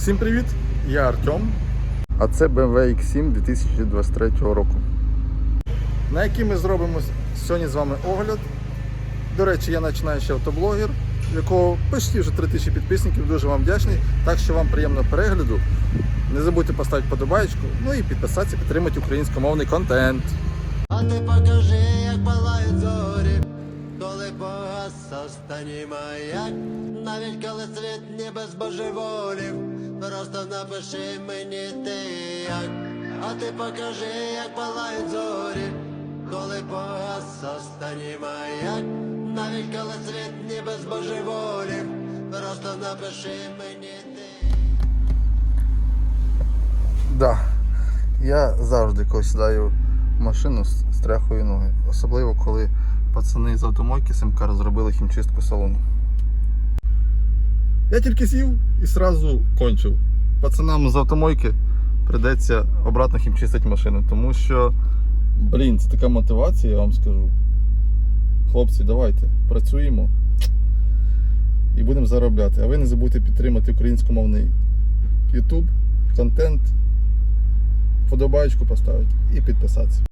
Всім привіт! Я Артем. А це BMW X7 2023 року. На який ми зробимо сьогодні з вами огляд. До речі, я починаючий автоблогер, в якого почти вже 3000 підписників. Дуже вам вдячний. Так що вам приємного перегляду. Не забудьте поставити подобаєчку, ну і підписатися, підтримати українськомовний контент. А ти покажи, як палають зорі, коли погас останній маяк, навіть коли світ ніби збожеволів, просто напиши мені ти як, а ти покажи, як палають зорі, коли погас останній маяк, навіть коли світ ніби збожеволів, просто напиши мені ти. Да. Я завжди коли сідаю в машину с- стряхую ноги. Особливо коли пацани з автомойки Симкар зробили хімчистку салону. Я тільки сів і сразу кончив. Пацанам з автомойки прийдеться обратно хімчистити машину, тому що, блін, це така мотивація, я вам скажу. Хлопці, давайте, працюємо і будемо заробляти. А ви не забудьте підтримати українськомовний YouTube, контент, подобаєчку поставити і підписатися.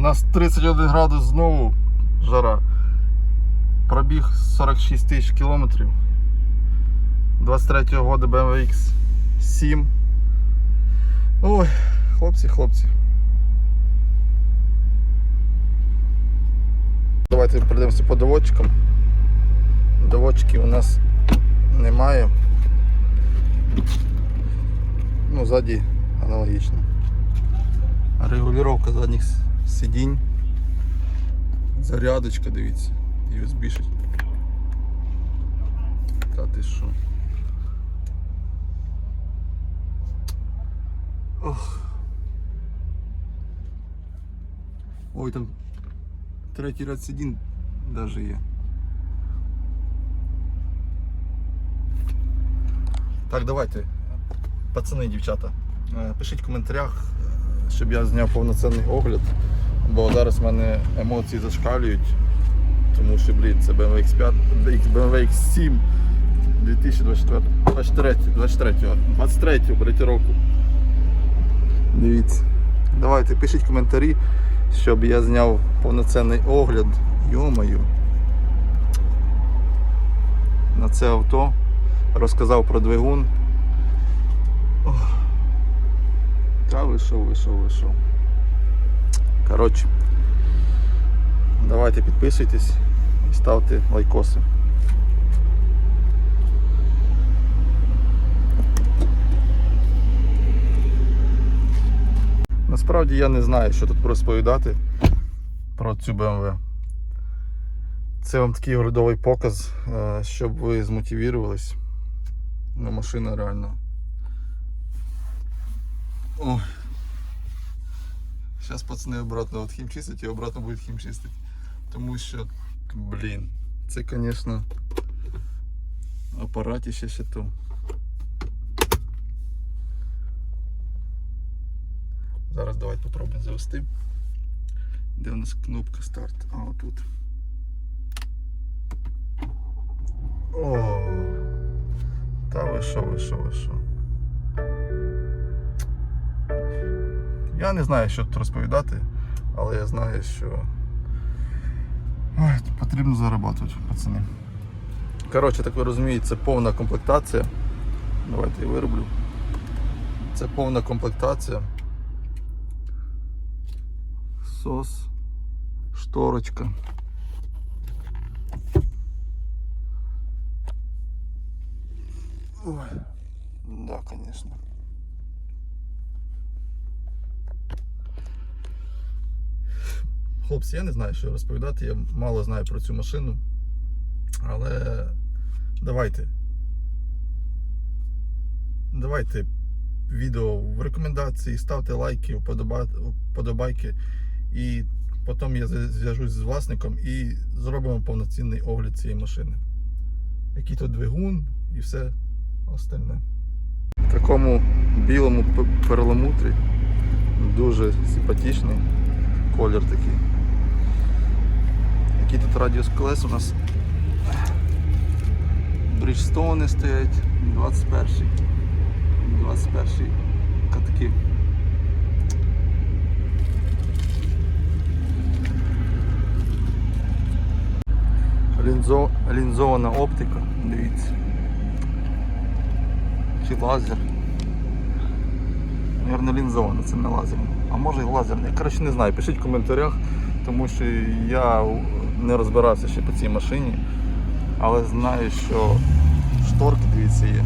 У нас 31 градус знову жара. Пробіг 46 тисяч кілометрів. 23-го года BMW X7. Ой, хлопці, хлопці. Давайте пройдемося по доводчикам. Доводчиків у нас немає. Ну, ззаді аналогічно. Регулювання задніх сидінь. Зарядочка, дивіться. USB -шить. Та ти що? Ох. Ой, там третій ряд сидінь даже є. Так, давайте, пацани і дівчата, е, пишіть в коментарях, е, щоб я зняв повноцінний огляд, бо зараз в мене емоції зашкалюють, тому що, блін, це BMW X5, BMW X7 2024, 23, 23, 23 берете року. Дивіться. Давайте пишіть коментарі, щоб я зняв повноцінний огляд. Йомаю. На це авто. Розказав про двигун. Та вийшов, вийшов, вийшов. Коротше. Давайте підписуйтесь і ставте лайкоси. Насправді я не знаю, що тут розповідати про цю BMW. Це вам такий оглядовий показ, е, щоб ви змотивірувались. Ну, машина реально. Ой. Зараз пацани обратно от хімчистять і обратно будуть хімчистити. Тому що, блін, це, звісно, апаратіще ще то. Зараз давайте попробуємо завести. Де у нас кнопка старт? А, отут. О, та ви що, ви що, ви що. Я не знаю, що тут розповідати, але я знаю, що Ой, потрібно зарабатувати, пацани. Коротше, так ви розумієте, це повна комплектація. Давайте я вироблю. Це повна комплектація. Сос, шторочка. Ой, да, конечно. Хлопці, я не знаю, що розповідати, я мало знаю про цю машину. Але давайте. Давайте відео в рекомендації, ставте лайки, вподоба- вподобайки. І потім я зв'яжусь з власником і зробимо повноцінний огляд цієї машини. Який тут двигун і все остальне. В такому білому перламутрі. Дуже симпатичний колір такий. Який тут радіус колес у нас? Бріджстоуни стоять 21. 21 катки. Лінзо, лінзована оптика, дивіться. Чи лазер. Наверно, лінзована, це не лазерна. А може і лазерна. Я коротше не знаю. Пишіть в коментарях, тому що я не розбирався ще по цій машині. Але знаю, що шторки, дивіться, є.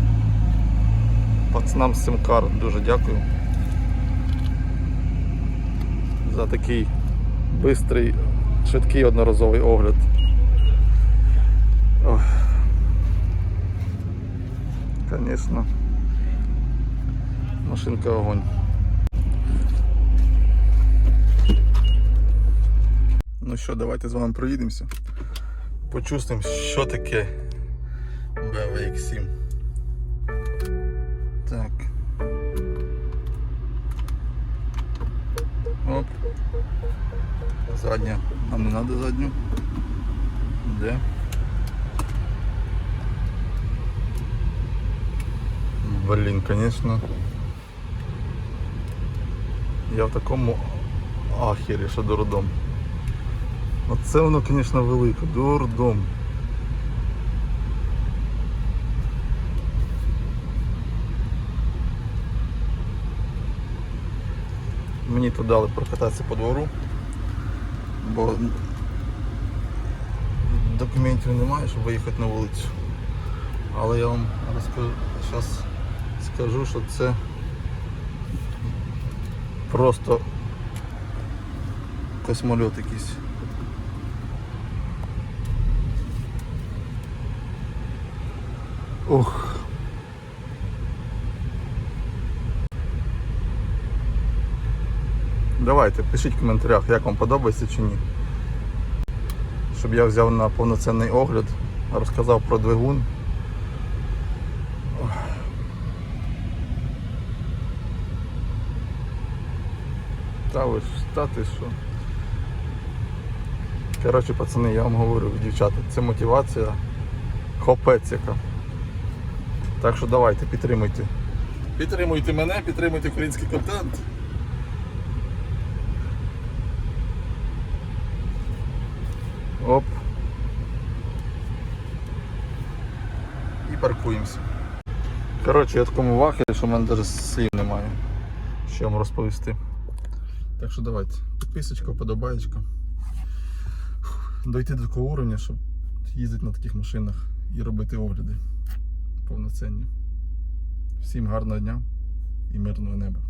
Пацанам з Симкар дуже дякую. За такий бистрий, швидкий одноразовий огляд. Конечно. Машинка огонь. Ну що, давайте з вами проїдемося. Почувствуємо, що таке BMW X7. Так. Оп. Задня. Нам не треба задню. Де? Блін, звісно. Я в такому ахері, що дурдом. Оце воно, звісно, велике, дурдом. Мені тут дали прокататися по двору, бо документів немає, щоб виїхати на вулицю. Але я вам розкажу, зараз скажу, що це просто космольот якийсь. Ох. Давайте, пишіть в коментарях, як вам подобається чи ні. Щоб я взяв на повноцінний огляд, розказав про двигун. Та ви ж, та ти що. Коротше, пацани, я вам говорю, дівчата, це мотивація хопець яка. Так що давайте, підтримуйте. Підтримуйте мене, підтримуйте український контент. Оп. І паркуємося. Коротше, я в такому вахері, що в мене навіть слів немає. Що вам розповісти. Так що давайте. Підписочка, подобаєчка. Дойти до такого уровня, щоб їздити на таких машинах і робити огляди повноцінні. Всім гарного дня і мирного неба.